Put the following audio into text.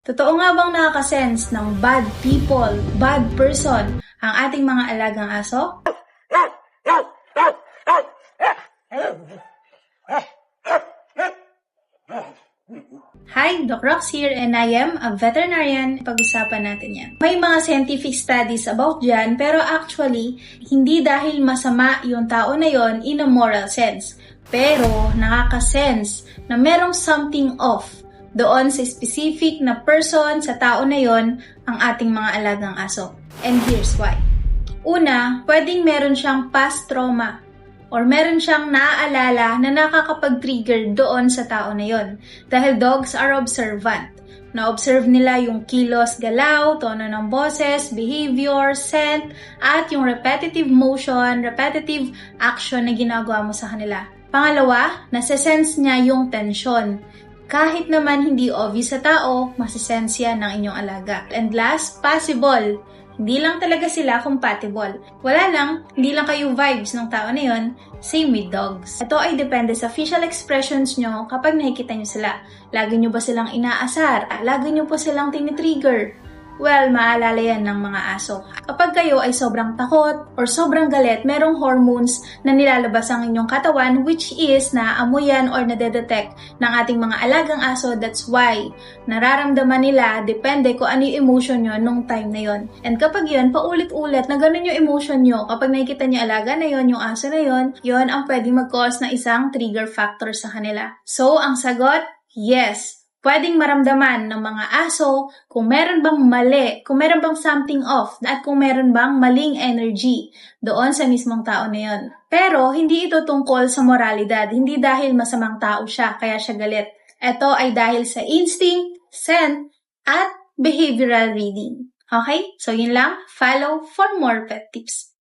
Totoo nga bang nakakasense ng bad people, bad person, ang ating mga alagang aso? Hi, Doc Rox here and I am a veterinarian. Pag-usapan natin yan. May mga scientific studies about dyan pero actually, hindi dahil masama yung tao na yon in a moral sense. Pero nakaka-sense na merong something off doon sa specific na person, sa tao na yon ang ating mga alagang aso. And here's why. Una, pwedeng meron siyang past trauma or meron siyang naaalala na nakakapag-trigger doon sa tao na yon. Dahil dogs are observant. Na-observe nila yung kilos, galaw, tono ng boses, behavior, scent, at yung repetitive motion, repetitive action na ginagawa mo sa kanila. Pangalawa, nasa-sense niya yung tension. Kahit naman hindi obvious sa tao, masisense yan ng inyong alaga. And last, possible. Hindi lang talaga sila compatible. Wala lang, hindi lang kayo vibes ng tao na yon, same with dogs. Ito ay depende sa facial expressions nyo kapag nakikita nyo sila. Lagi nyo ba silang inaasar? Lagi nyo po silang tinitrigger? Well, maalala yan ng mga aso. Kapag kayo ay sobrang takot or sobrang galit, merong hormones na nilalabas ang inyong katawan which is naaamuyan or nadedetect ng ating mga alagang aso. That's why nararamdaman nila, depende kung ano yung emotion nyo nung time na yon. And kapag yun, paulit-ulit na ganun yung emotion nyo, kapag nakikita nyo alaga na yon, yung aso na yon, yon ang pwedeng mag-cause ng isang trigger factor sa kanila. So, ang sagot, yes pwedeng maramdaman ng mga aso kung meron bang mali, kung meron bang something off, at kung meron bang maling energy doon sa mismong tao na yon. Pero hindi ito tungkol sa moralidad, hindi dahil masamang tao siya kaya siya galit. Ito ay dahil sa instinct, scent, at behavioral reading. Okay? So yun lang. Follow for more pet tips.